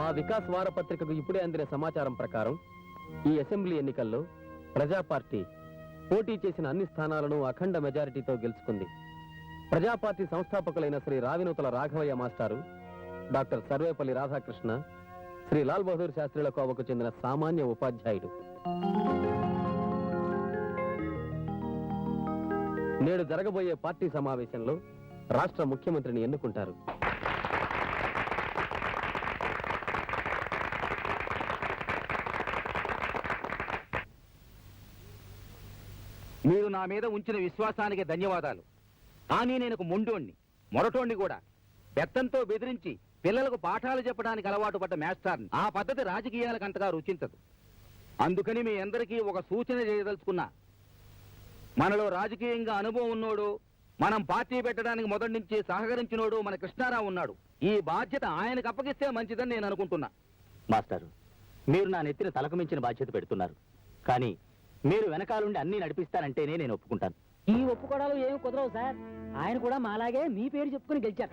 మా వికాస్ వారపత్రికకు ఇప్పుడే అందిన సమాచారం ప్రకారం ఈ అసెంబ్లీ ఎన్నికల్లో ప్రజా పార్టీ పోటీ చేసిన అన్ని స్థానాలను అఖండ మెజారిటీతో గెలుచుకుంది. ప్రజాపార్టీ సంస్థాపకులైన శ్రీ రావినూతల రాఘవయ్య మాస్టారు డాక్టర్ సర్వేపల్లి రాధాకృష్ణ శ్రీ లాల్ బహదూర్ శాస్త్రిల కోవకు చెందిన సామాన్య ఉపాధ్యాయుడు. నేడు జరగబోయే పార్టీ సమావేశంలో రాష్ట్ర ముఖ్యమంత్రిని ఎన్నుకుంటారు. మీరు నా మీద ఉంచిన విశ్వాసానికి ధన్యవాదాలు. కానీ నేను ఒక మొండోణ్ణి మొరటోణ్ణి కూడా. బెత్తంతో బెదిరించి పిల్లలకు పాఠాలు చెప్పడానికి అలవాటు పడ్డ మాస్టర్ని ఆ పద్ధతి రాజకీయాలకు అంతగా రుచించదు. అందుకని మీ అందరికీ ఒక సూచన చేయదలుచుకున్నా. మనలో రాజకీయంగా అనుభవం ఉన్నోడు మనం పార్టీ పెట్టడానికి మొదటి నుంచి సహకరించినోడు మన కృష్ణారావు ఉన్నాడు. ఈ బాధ్యత ఆయనకు అప్పగిస్తే మంచిదని నేను అనుకుంటున్నా. మాస్టారు మీరు నా నెత్తిన తలకు మించిన బాధ్యత పెడుతున్నారు. కానీ మీరు వెనకాలండి అన్ని నడిపిస్తానంటేనే నేను ఒప్పుకుంటాను. ఈ ఒప్పుకోవడాలు ఏమి కుదరవు సార్. ఆయన కూడా మాలాగే మీ పేరు చెప్పుకుని గెలిచారు.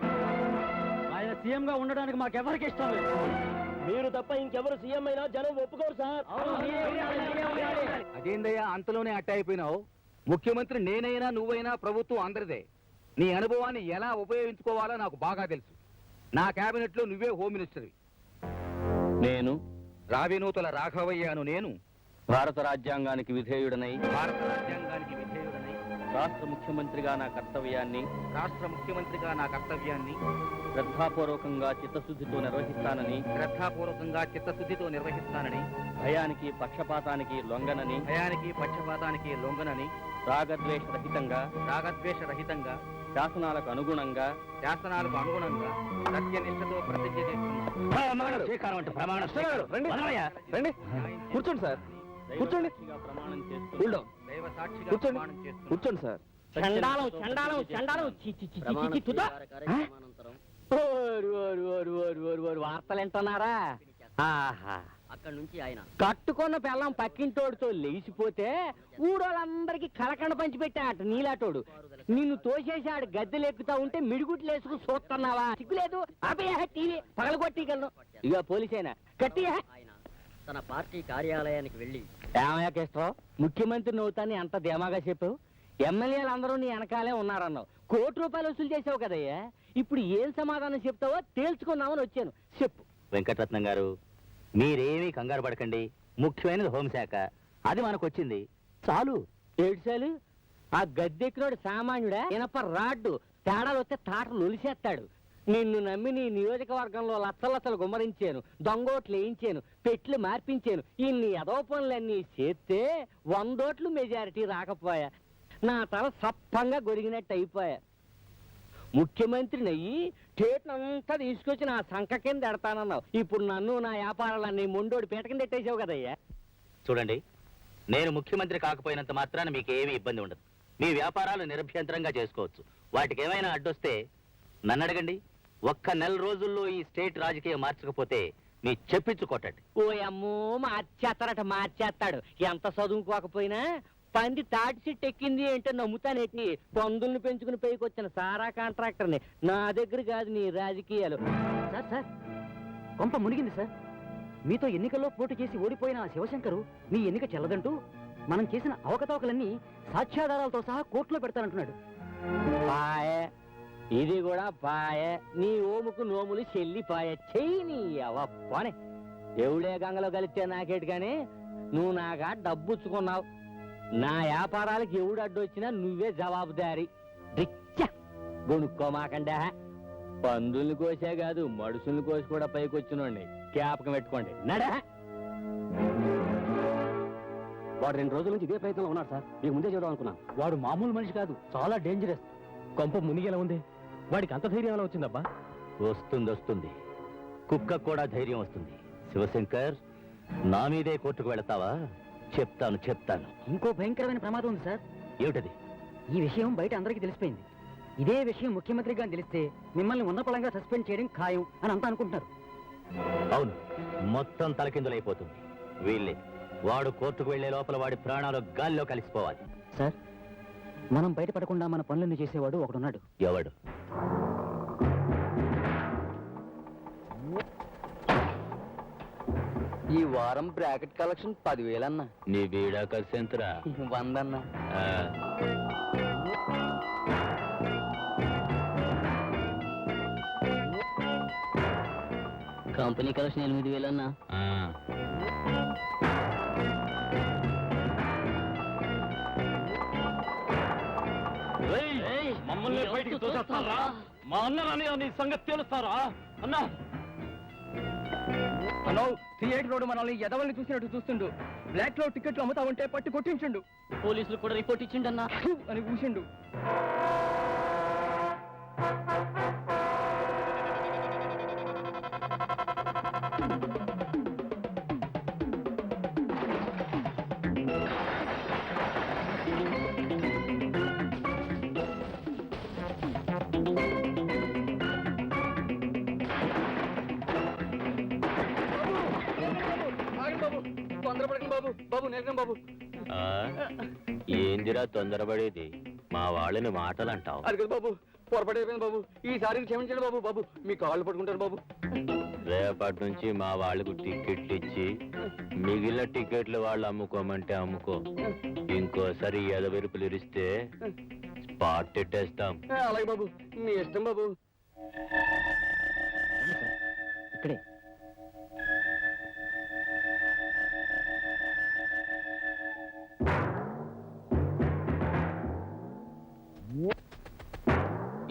ఆయన సీఎం గా ఉండడానికి మాకెవరికి ఇష్టం లేదు. మీరు తప్ప ఇంకెవరు సీఎం అయినా జనం ఒప్పుకోరు సార్. అదేందయ్యా అంతలోనే అట్ట అయిపోయినావు? ముఖ్యమంత్రి నేనైనా నువ్వైనా ప్రభుత్వం అందరిదే. నీ అనుభవాన్ని ఎలా ఉపయోగించుకోవాలో నాకు బాగా తెలుసు. నా కేబినెట్లో నువ్వే హోమ్ మినిస్టర్వి. నేను రావినూతల రాఘవయ్యాను నేను భారత రాజ్యాంగానికి విధేయుడనై భారత రాజ్యాంగానికి విధేయుడనై రాష్ట్ర ముఖ్యమంత్రిగా నా కర్తవ్యాన్ని రాష్ట్ర ముఖ్యమంత్రిగా నా కర్తవ్యాన్ని శ్రద్ధాపూర్వకంగా చిత్తశుద్ధితో నిర్వహిస్తానని శ్రద్ధాపూర్వకంగా చిత్తశుద్ధితో నిర్వహిస్తానని భయానికి పక్షపాతానికి లొంగనని భయానికి పక్షపాతానికి లొంగనని రాగద్వేష రహితంగా రాగద్వేష రహితంగా శాసనాలకు అనుగుణంగా శాసనాలకు అనుగుణంగా సత్యనిష్టతో ప్రతిజ్ఞ చేస్తున్నాను. స్వీకారం అంటే ప్రమాణం రండి. రండి. కూర్చోండి సార్. కూర్చోండి. కూర్చోండి. కూర్చోండి. సార్. చండాలం చండాలం చండాలం. వార్తలు వింటున్నారా? ఆహా. అక్కడి నుంచి ఆయన. కట్టుకున్న పిల్లం పక్కింటోడితో లేచిపోతే ఊరోళ్ళందరికీ కలకండ పంచి పెట్టాట నీలాటోడు. నిన్ను తోసేసాడు గద్దెలు ఎక్కుతా ఉంటే మిడిగుట్లు వేసుకుని చూస్తున్నావా? సిగ్గులేదు. అబ్బే టీవీ పగలగొట్టిగలను ఇక పోలీసైనా. కట్టియా? తన పార్టీ కార్యాలయానికి వెళ్ళి. ఏమయ్య కేశవరావు ముఖ్యమంత్రి నవ్వుతాన్ని అంత ధీమాగా చెప్పావు? ఎమ్మెల్యేలు అందరూ నీ వెనకాలే ఉన్నారన్నావు. కోటి రూపాయలు వసూలు చేసావు కదయ్యా? ఇప్పుడు ఏం సమాధానం చెప్తావో తేల్చుకుందామని వచ్చాను. చెప్పు. వెంకటరత్నం గారు మీరేమీ కంగారు పడకండి. ముఖ్యమైనది హోంశాఖ. అది మనకు వచ్చింది చాలు. ఏడ్చాలు ఆ గద్దెక్కినోడు సామాన్యుడా? ఇనప రాడ్డు. తేడాలు వస్తే తాటలు ఒలిసేస్తాడు నిన్ను నమ్మి నీ నియోజకవర్గంలో లచ్చలచ్చలు గుమ్మరించాను దొంగోట్లు వేయించాను పెట్లు మార్పించాను ఇన్ని ఎదవ పనులన్నీ చేస్తే వందోట్లు మెజారిటీ రాకపోయా. నా తల సప్పంగా గొరిగినట్టు అయిపోయా. ముఖ్యమంత్రిని అయ్యి టేట్నంతా తీసుకొచ్చి నా సంఖ కింద ఎడతానన్నావు. ఇప్పుడు నన్ను నా వ్యాపారాలన్నీ మొండోడి పీట కింద ఎట్టేసావు కదయ్యా. చూడండి నేను ముఖ్యమంత్రి కాకపోయినంత మాత్రాన మీకు ఏమీ ఇబ్బంది ఉండదు. మీ వ్యాపారాలు నిరభ్యంతరంగా చేసుకోవచ్చు. వాటికి ఏమైనా అడ్డొస్తే నన్ను అడగండి. ఒక్క నెల రోజుల్లో ఈ స్టేట్ రాజకీయం మార్చకపోతే మీ చెప్పించు కొట్టండి. ఓ అమ్మో మార్చేస్తారట మార్చేస్తాడు. ఎంత చదువుకోకపోయినా పంది తాటి చెట్టు ఎక్కింది అంటే నమ్ముతానేటి? పందుల్ని పెంచుకుని పైకి వచ్చిన సారా కాంట్రాక్టర్ని. నా దగ్గర కాదు నీ రాజకీయాలు. సార్ సార్ కొంప మునిగింది సార్. మీతో ఎన్నికల్లో పోటీ చేసి ఓడిపోయిన ఆ శివశంకరు మీ ఎన్నిక చెల్లదంటూ మనం చేసిన అవకతవకలన్నీ సాక్ష్యాధారాలతో సహా కోర్టులో పెడతానంటున్నాడు. ఇది కూడా పాయే. నీ ఓముకు నోములు చెల్లిపాయ చెయ్యి నీ అవ పోనే. ఎవడే గంగలో కలిస్తే నాకేటి కానీ? నువ్వు నాగా డబ్బుచ్చుకున్నావు. నా వ్యాపారాలకు ఎవడు అడ్డొచ్చినా నువ్వే జవాబుదారి. రిచ్చ. గొనుక్కోమాకండా పందుల్ని కోసే కాదు మడుసుల్ని కోసి కూడా పైకి వచ్చినోండి జ్ఞాపకం పెట్టుకోండి. నడా. వాడు రెండు రోజుల నుంచి ఇదే ప్రయత్నంలో ఉన్నాడు సార్. మీకు ముందే చూడడం అనుకున్నాను. వాడు మామూలు మనిషి కాదు చాలా డేంజరస్ కొంప మునిగేలా ఉంది. వాడికి అంత ధైర్యం ఎలా వచ్చిందబ్బా? వస్తుంది వస్తుంది. కుక్క కూడా ధైర్యం వస్తుంది. శివశంకర్ నా మీదే కోర్టుకు వెళతావా? చెప్తాను చెప్తాను. ఇంకో భయంకరమైన ప్రమాదం ఉంది సార్. ఏమిటది? ఈ విషయం బయట అందరికీ తెలిసిపోయింది. ఇదే విషయం ముఖ్యమంత్రిగా తెలిస్తే మిమ్మల్ని ఉన్నపళంగా సస్పెండ్ చేయడం ఖాయం అని అంతా అనుకుంటున్నారు. అవును. మొత్తం తలకిందులైపోతుంది. వీళ్ళే వాడు కోర్టుకు వెళ్ళే లోపల వాడి ప్రాణాలు గాల్లో కలిసిపోవాలి. సార్ మనం బయటపడకుండా మన పనులన్నీ చేసేవాడు ఒకడున్నాడు. ఎవడు? ఈ వారం బ్రాకెట్ కలెక్షన్ పదివేలన్నా. నీ బీడా ఖర్చు ఎంతరా? వందన్నా. ఆ, కంపెనీ కలెక్షన్ ఎనిమిది వేలన్నా. ఆ. మమ్మల్ని బయటికి తోసేస్తారా? మా అన్నని నీ సంగతి తెలుస్తారా? అన్నా! హలో థియేటర్ రోడ్ మనల్ని ఎదవల్ని చూసినట్టు చూస్తుండు. బ్లాక్లో టికెట్లు అమ్ముతా ఉంటే పట్టి కొట్టించుండు. పోలీసులు కూడా రిపోర్ట్ ఇచ్చిండన్నా. ఫు! అని కూసిండు బాబు బాబు బాబు నేర్గం బాబు. ఆ? ఏందిరా తొందరపడేది? మా వాళ్ళని మాటలు అంటావు అది కదా బాబు పొరపాటు అయిపోయింది బాబు. ఈసారి క్షమించండి బాబు బాబు. మీ కాళ్ళు పట్టుకుంటారు బాబు. రేపటి నుంచి మా వాళ్ళకు టికెట్లు ఇచ్చి మిగిలిన టికెట్లు వాళ్ళు అమ్ముకోమంటే అమ్ముకో. ఇంకోసారి ఎదవెరుపులు ఇరిస్తే స్పాట్ పెట్టేస్తాం అలాగే బాబు మీ ఇష్టం బాబు. ఇక్కడే.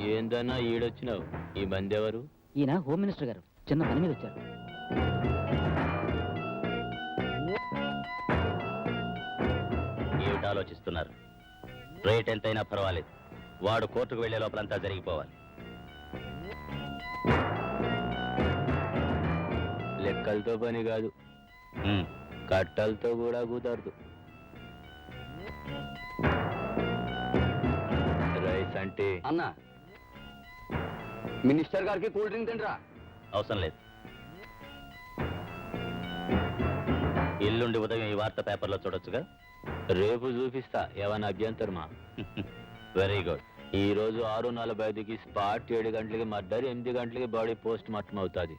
ఏందన్నా ఈడొచ్చినావు? ఈ మంది ఎవరు ఈయన హోమ్ మినిస్టర్ గారు. చిన్న పని మీద వచ్చారు. ఏమిటి ఆలోచిస్తున్నారు రేట్ ఎంతైనా పర్వాలేదు. వాడు కోర్టుకు వెళ్ళే లోపలంతా జరిగిపోవాలి. లెక్కలతో పని కాదు. కట్టలతో కూడా కుదరదు. అంటే? అన్న మినిస్టర్ గారికి కూల్ డ్రింక్ తింటరా అవసరం లేదు. ఎల్లుండి ఉదయం ఈ వార్త పేపర్లో చూడొచ్చుగా? రేపు చూపిస్తా ఏమైనా అభ్యంతరమా? వెరీ గుడ్ ఈ రోజు ఆరు నలభై ఐదుకి స్పాట్ ఏడు గంటలకి మర్డర్ ఎనిమిది గంటలకి బాడీ పోస్ట్ మార్టం అవుతుంది.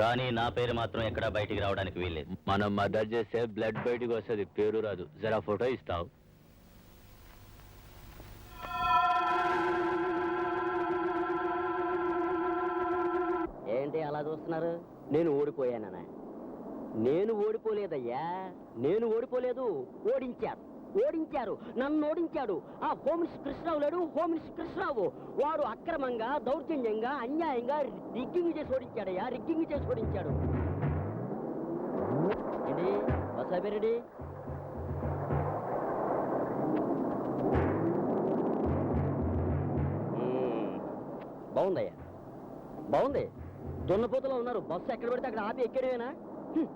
కానీ నా పేరు మాత్రం ఎక్కడా బయటికి రావడానికి వీల్లేదు. మనం మర్డర్ చేస్తే బ్లడ్ బయటికి వస్తుంది పేరు రాదు. జరా ఫోటో ఇస్తావు? ఏంటి అలా చూస్తున్నారు? నేను ఓడిపోయానా నేను ఓడిపోలేదయ్యా. నేను ఓడిపోలేదు. ఓడించారు. ఓడించారు. నన్ను ఓడించాడు. ఆ హోమిస్ కృష్ణరావు లేడు. హోమిస్ కృష్ణరావు వాడు అక్రమంగా దౌర్జన్యంగా అన్యాయంగా రిగ్గింగ్ చేసి ఓడించాడయ్యా. రిగ్గింగ్ చేసి ఓడించాడు. ఏంటి? వసాబిరెడ్డి బాగుందయ్యా. బాగుంది. దున్నపోతులో ఉన్నారు. బస్సు ఎక్కడ పెడితే అక్కడ ఆపి ఎక్కడమేనా? హ్మ్.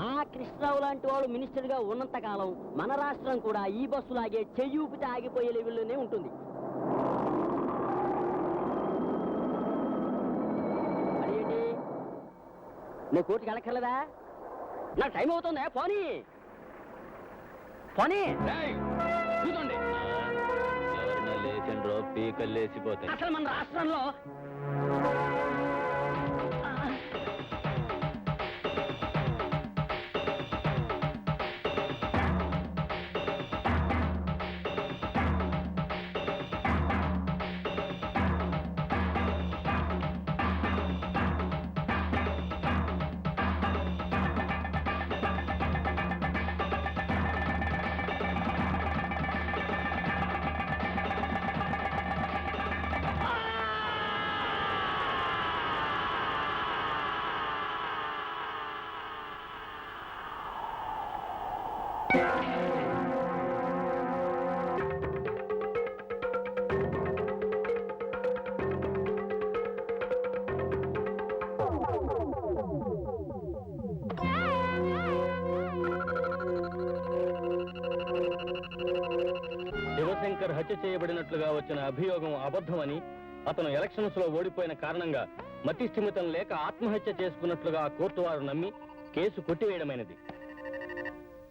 ఆ కృష్ణరావు లాంటి వాడు మినిస్టర్గా ఉన్నంత కాలం మన రాష్ట్రం కూడా ఈ బస్సు లాగే చెయ్యి ఊపితే ఆగిపోయే లెవెల్లోనే ఉంటుంది. నేను కోర్టుకి వెళ్ళక్కర్లేదా? నా టైం అవుతుందా? పోనీ. పోనీ. పీకలు లేచిపోతాయి. అసలు మన రాష్ట్రంలో శివశంకర్ హత్య చేయబడినట్లుగా వచ్చిన అభియోగం అబద్ధమని అతను ఎలక్షన్స్లో ఓడిపోయిన కారణంగా మతి స్థిమితం లేక ఆత్మహత్య చేసుకున్నట్లుగా కోర్టు వారు నమ్మి కేసు కొట్టివేయడమైనది.